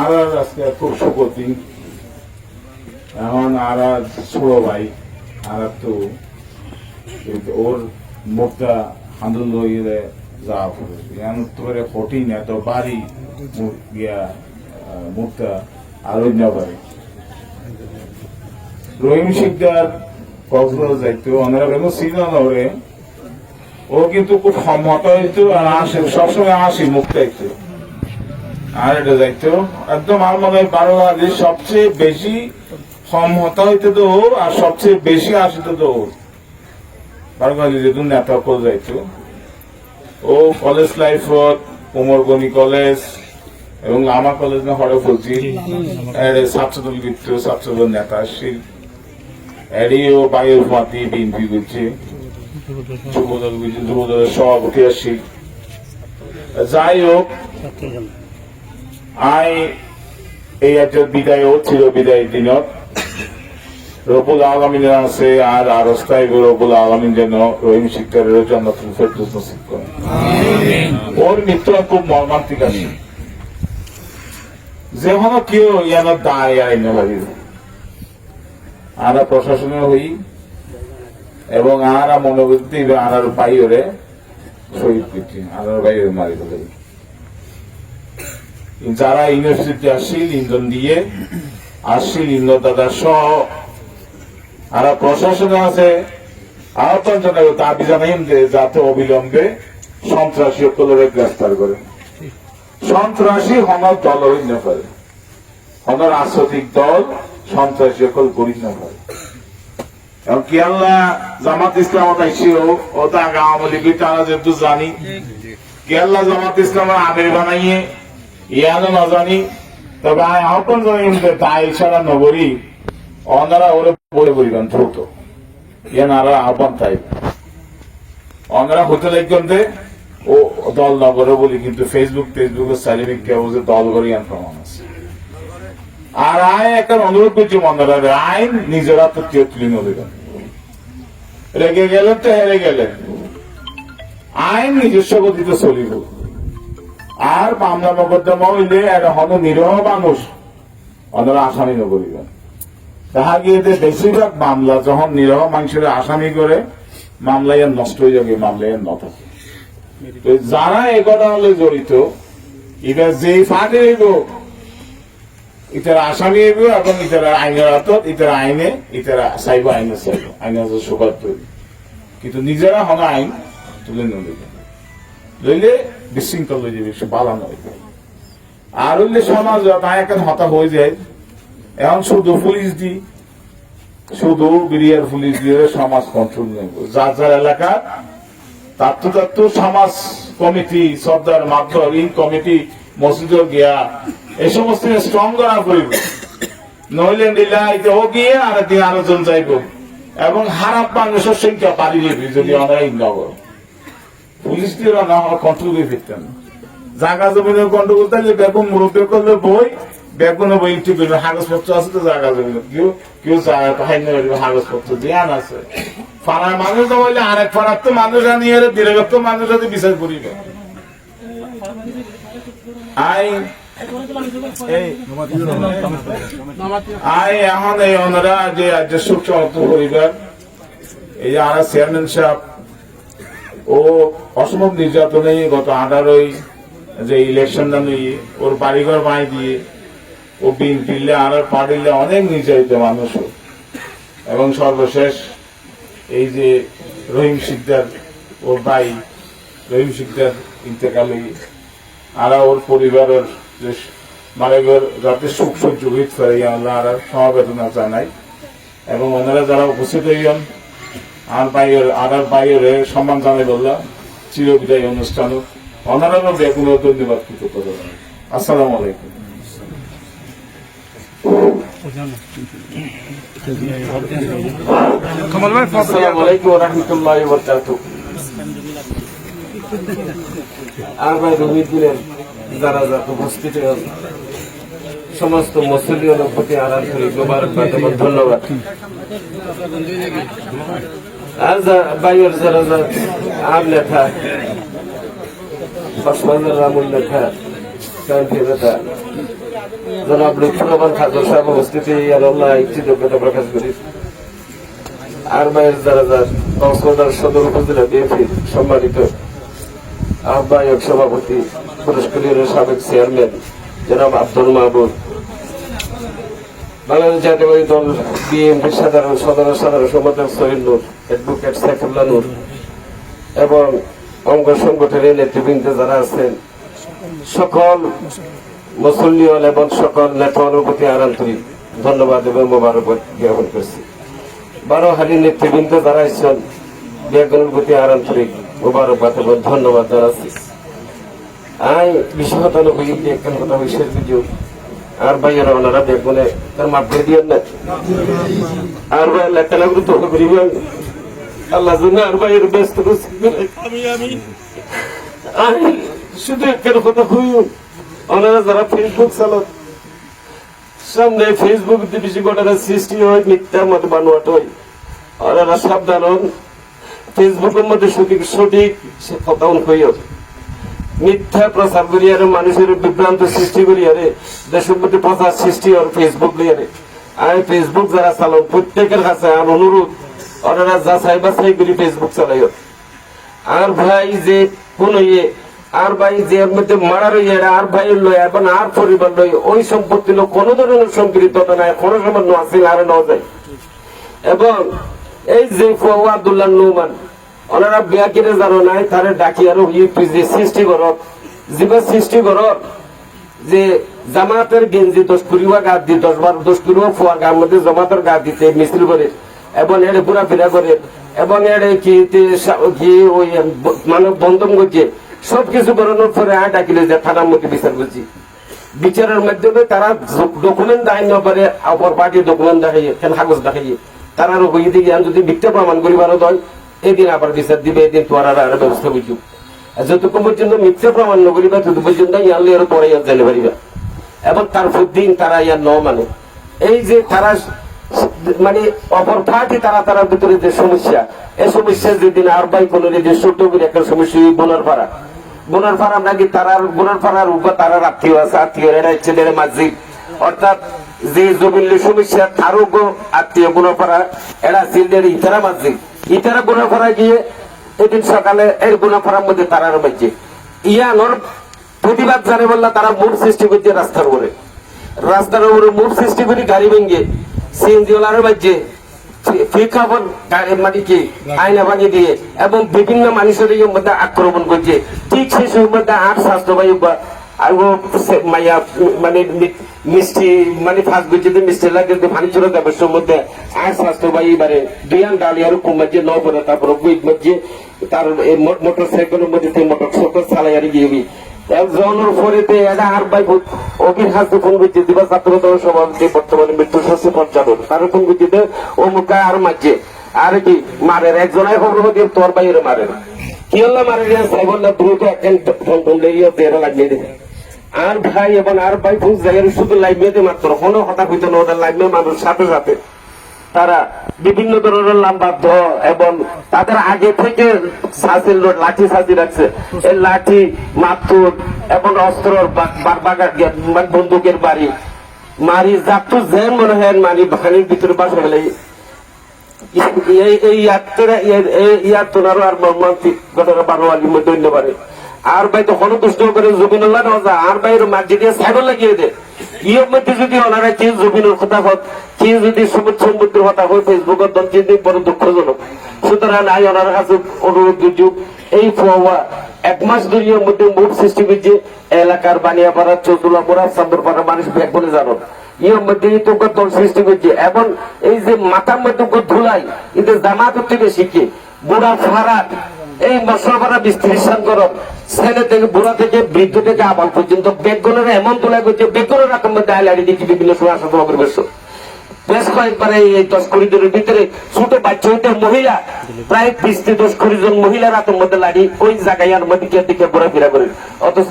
আর আর আজকে খুব সুপতি এখন আর আর ছোট ভাই আর তো ওর মুখটা হান্দুল লইলে যাওয়া পড়ে। এখন তো করে কঠিন এত বাড়ি গিয়া মুখটা আরও না পারে রহিম শিকদার কক্সবাজার যাইতো, ওনারা কেন সিজন ওরে। ও কিন্তু খুব সম্মত হইতো আর আসে, সবসময় আসি মুখটা একটু আর এটা যাইতো একদম আমার মনে হয় বাংলাদেশ সবচেয়ে বেশি সম্মত হইতে তো আর সবচেয়ে বেশি আসিত তো যেহেতু নেতা কল যাইতো? ও কলেজ লাইফত উমর কলেজ এবং লামা কলেজ না হরে ফলছি ছাত্রদল বৃত্ত ছাত্রদল নেতা আসছিল এডিও বায়ুর মাতি বিএনপি করছে। যুবদল করছে যুবদলের সভাপতি যাই হোক আই এই একজন বিদায় ছিল বিদায় দিনত। রবুল আলমিন আছে আর আরস্তায় রবুল আলমিন যেন রহিম শিক্ষারের জন্য নসিব করেন। ওর মৃত্যু খুব মর্মান্তিক আছে। যেমন কেউ ইয়ান দায় আইন লাগিব আরা প্রশাসনে হই এবং আরা মনোবৃত্তি আনার বাইরে শহীদ করছি আনার বাইরে মারি ফেলে। যারা ইউনিভার্সিটি আসছিল ইন্ধন দিয়ে আসছিল দাদা সহ আর প্রশাসনে আছে আহ্বান জানাই দাবি জানাই যে যাতে অবিলম্বে সন্ত্রাসী গ্রেফতার করে। সন্ত্রাসী দল অন্য করে। হনর রাজনৈতিক দল সন্ত্রাসী সকল করে। আল্লাহ জামাত আইসিও ও তা আওয়ামী লীগের তারা যেহেতু জানি, কি আল্লাহ জামাত ইসলামের আমির বানাইয়ে ইয়ানো না জানি তবে আয় আহ্বান জানি তাই ছাড়া নগরী অনারা ওরে বলে বলিবেন ছোট ইয়ান আর আহ্বান তাই। অনারা হতে লাগবেন যে, ও দল নগরে বলি, কিন্তু ফেসবুক ফেসবুকের সার্টিফিকেট কেউ যে দল করে ইয়ান প্রমাণ আছে। আর আয় একটা অনুরোধ করছি মন্দারা আইন নিজেরা তো কেউ তুলে নদিবেন রেগে গেলেন তো হেরে গেলেন। আইন নিজস্ব গতিতে চলিব। আর মামলা মোকদ্দমা হইলে একটা হন নিরহ মানুষ। ওনারা আসামি নকরিবেন তাহা গিয়ে বেশিরভাগ মামলা যখন নিরহ মানুষের আসামি করে, মামলা ইয়ার নষ্ট হয়ে যাবে, মামলা ইয়ার ন থাকে যারা এ কথা হলে জড়িত এবার যে ফাঁকে হইব, ইতারা আসামি হইব এবং ইতারা আইনের হাতত ইতারা আইনে, ইতারা চাইব আইনে চাইব আইনে সুপার তৈরি। কিন্তু নিজেরা হন আইন তুলে নলিবে লইলে বিশৃঙ্খল হয়ে যাবে, সে বালানো হইবে আর হইলে সমাজ তাই একটা হতা হয়ে যায়। এখন শুধু পুলিশ দি, শুধু বিরিয়ার পুলিশ দিয়ে সমাজ কন্ট্রোল যার যার এলাকা, তার তো তার তো সমাজ কমিটি, সর্দার মাধ্যম ইন কমিটি মসজিদ গিয়া এই সমস্ত স্ট্রং করা করিব। নইলে নিলা এটা ও গিয়ে, আর একদিন আলোচন চাইব এবং হারাপ মানুষের সংখ্যা যাবে যদি আমরা এই নগর। পুলিশ দিয়ে না আমরা কন্ট্রোল ফিরতাম জায়গা জমিনের গন্ডগোল বেগুন মুরব্বী করলে বই বেগুনে বই আছে তো জমি কেউ কেউ জ্ঞান আছে। পাড়ার মানুষ আরেক পাড়ার তো মানুষ আনি এর দীর্ঘত্ব মানুষ যদি বিচার করিবে আই আই, এখন এই ওনারা যে আজ সুখ সমর্থ পরিবার এই যে আমরা চেয়ারম্যান সাহেব ও অসম্ভব নির্যাতনে গত আঠারোই যে ইলেকশন নিয়ে ওর বাড়িঘর বাঁই দিয়ে ও বিন পিললে আর পাটিলে অনেক নির্যাতিত মানুষ এবং সর্বশেষ এই যে রহিম সিকদার ওর ভাই রহিম সিকদার ইন্তেকালে আর ওর পরিবারের যে মারেগর যাতে সুখ সহ্য পারে আমরা আর সমবেদনা জানাই এবং ওনারা যারা উপস্থিত হইবেন আর বাইরের আর বাইরের সম্মান জানাই বললাম। চিরবিদায় অনুষ্ঠান অনারাও বেগুন ধন্যবাদ কৃতজ্ঞতা জানাই আসসালামু আলাইকুম। আসসালামু আলাইকুম রহমতুল্লাহ বরকাত আর ভাই রবি দিলেন যারা যা উপস্থিত সমস্ত মুসলিমের প্রতি এবং ধন্যবাদ। আর যা- যারা যা আম লেখা কক্সবাজার রামুল লেখা নেতা জনাব লুৎফুররহমান খাজর সাহেব উপস্থিতি আল্লাহ কৃতজ্ঞতা প্রকাশ করি। আর ভাইয়ের যারা যার কক্সবাজার সদর উপজেলা বিএনপি সম্মানিত আহ্বায়ক সভাপতি পুরস্কারের সাবেক চেয়ারম্যান জনাব আব্দুল মাহবুব বাংলাদেশ জাতীয়বাদী দল বিএনপির সাধারণ সাধারণ সাধারণ সম্পাদক সহিদ নূর অ্যাডভোকেট সাইফুল্লাহ নূর এবং অঙ্গ সংগঠনের নেতৃবৃন্দ যারা আছেন, সকল মুসল্লিয়ন এবং সকল নেতাদের প্রতি আর আন্তরিক ধন্যবাদ এবং মোবারক জ্ঞাপন করছি। বারো হালি নেতৃবৃন্দ যারা আছেন ব্যাগনের প্রতি আর মোবারকবাদ এবং ধন্যবাদ জানাচ্ছি। আই বিষয়তা হই একখান কথা ভিডিও আর ভাইয়ের ওনারা বেগুনে তার মাপ দিয়ে দিয়েন না। আর ভাই লেখা লাগল তো করিবেন আল্লাহ জন্য আর ভাইয়ের ব্যস্ত আমি আমি। শুধু একখান কথা হই ওনারা যারা ফেসবুক সামনে ফেসবুক বেশি সৃষ্টি হয় মিথ্যার মতো বানোয়াট হয়। ওনারা সাবধান হন। ফেসবুকের মধ্যে সঠিক সঠিক সে কথা হইও মিথ্যা প্রচার করিয়ারে, মানুষের বিভ্রান্ত সৃষ্টি করিয়ারে দেশের মধ্যে প্রচার সৃষ্টি আর ফেসবুক লিয়ারে আমি ফেসবুক যারা চালান প্রত্যেকের কাছে আর অনুরোধ, ওনারা যাচাই বাছাই করি ফেসবুক চালাই আর ভাই যে কোন ইয়ে আর ভাই যে মধ্যে মারা রইয়ে আর ভাই লই এবং আর পরিবার লই ওই সম্পত্তি লোক কোন ধরনের সংকৃততা নাই, কোনো সামান্য আসিল আর ন যায়। এবং এই যে আব্দুল্লাহ নৌমান ওনারা বিয়া কিনে জানো নাই, তারে ডাকি আরও সৃষ্টি করত যিবা সৃষ্টি করত যে জামাতের গেঞ্জি দশ কুড়িবা গা দি, দশ বার দশ কুড়িবা ফোয়ার গার মধ্যে জামাতের গা দিতে মিছিল করে এবং এর পুরা ফিরা করে এবং এর কি ওই মানে বন্ধন করছে সবকিছু করানোর পরে আয় ডাকিলে যে থানার মধ্যে বিচার করছি বিচারের মাধ্যমে তারা ডকুমেন্ট দেখাই না পারে অপর পার্টি ডকুমেন্ট দেখাইয়ে কেন কাগজ দেখাইয়ে তারা হয়ে দিকে যদি মিথ্যা প্রমাণ করিবার হয় এদিন আবার বিচার দিবে, এদিন তোমার আর আর ব্যবস্থা বুঝু যতক্ষণ পর্যন্ত মিথ্যা প্রমাণ না করিবা তত পর্যন্ত ইয়ালে আরও পরে ইয়ার জানে পারিবা এবং তার দিন তারা ইয়ার ন মানে। এই যে তারা মানে অপর পার্টি তারা তারা ভিতরে যে সমস্যা এই সমস্যা যেদিন আর বাই কোন যে ছোট করে একটা সমস্যা বোনার পাড়া। বোনার পাড়া নাকি তারার, বোনার পাড়ার উপর তারার আত্মীয় আছে আত্মীয় মসজিদ অর্থাৎ যে জমির সমস্যা গো আত্মীয় বোনার পাড়া এরা ছেলের ইতারা মসজিদ ইতারা বোনার পাড়া গিয়ে এদিন সকালে এই বোনার পাড়ার মধ্যে তারার মধ্যে ইয়ানোর প্রতিবাদ জানে বললা, তারা মূল সৃষ্টি করছে রাস্তার উপরে। রাস্তার উপরে মূল সৃষ্টি করে গাড়ি ভেঙে সিএনজি ওলার বাজছে ফিকাবন মানে কি আইনা ভাঙি দিয়ে, এবং বিভিন্ন মানুষের মধ্যে আক্রমণ করছে। ঠিক সেই সময় মধ্যে আর স্বাস্থ্যবায়ু বা মানে মিষ্টি মানে ফাঁস বুঝছে মিষ্টি লাগে, যে পানি চলে যাবে সে মধ্যে আর স্বাস্থ্যবায়ু এবারে দুয়ান ডালি আর কুমার যে নয় পরে তারপর বুঝ মধ্যে তার মোটর সাইকেলের মধ্যে মোটর সাইকেল চালাই আর গিয়ে একজনের পরেতে এটা আর ভাই অভির হাসতে ফোন করছে দিবা, ছাত্র দল সভাপতি, বর্তমানে মৃত্যু শাস্তি পঞ্চাদন তার ফোন করছে ও আর আর কি, মারের খবর তোর বাইরে কি দ্রুত একখান ফোন ফোন লাগিয়ে দেবে আর ভাই এবং আর ভাই ফুস জায়গায় শুধু লাইভে মাত্র। কোনো হঠাৎ হইতো না, ওদের লাইভে মানুষ সাথে সাথে। তারা বিভিন্ন ধরনের লাম্বাধ্য এবং তাদের আগে থেকে সাজিল লাঠি সাজি রাখছে। এই লাঠি মাতুর এবং অস্ত্র বন্দুকের বাড়ি। মারি যাত্র যেন মনে হয় মারি ভানির ভিতরে বাসা গেলে এই ইয়াত্রা ইয়ার তোনারও আর মর্মান্তিক ঘটনা বারো আলির মধ্যে পারে। আর ভাই তো দুষ্ট করে জমিনুল্লাহ নজা আর ভাইয়ের মাঝে দিয়ে সাইডও লাগিয়ে দে। ইয়ের মধ্যে যদি ওনারা কি জমিনের কথা হোক কি যদি সমুদ্র সমুদ্রের কথা হয় ফেসবুকের দল চিন্তি বড় দুঃখজনক। সুতরাং আই ওনার কাছে অনুরোধ দুর্যোগ এই ফোয়া এক মাস দুনিয়ার মধ্যে মুখ সৃষ্টি করছে এলাকার বানিয়াপাড়া চৌতুলাপাড়া সান্দরপাড়া মানুষ ব্যাগ বলে জানো। ইয়ের মধ্যে এই তোকে দল সৃষ্টি করছে এবং এই যে মাথার মধ্যে ধুলাই কিন্তু জামাত থেকে শিখে বুড়া ফারাক এই মশলাপাড়া বিশ্লেষণ করো। ছেলে থেকে, বুড়া থেকে, বৃদ্ধ থেকে আবাল পর্যন্ত বেগুনের এমন তোলা করছে বেগুনের রকম মধ্যে আইলাড়ি দেখি বিভিন্ন সময় আসা এই দশ ছোট বাচ্চা মহিলা, প্রায় বিশ দশ কুড়ি জন মহিলা মধ্যে লাড়ি অথচ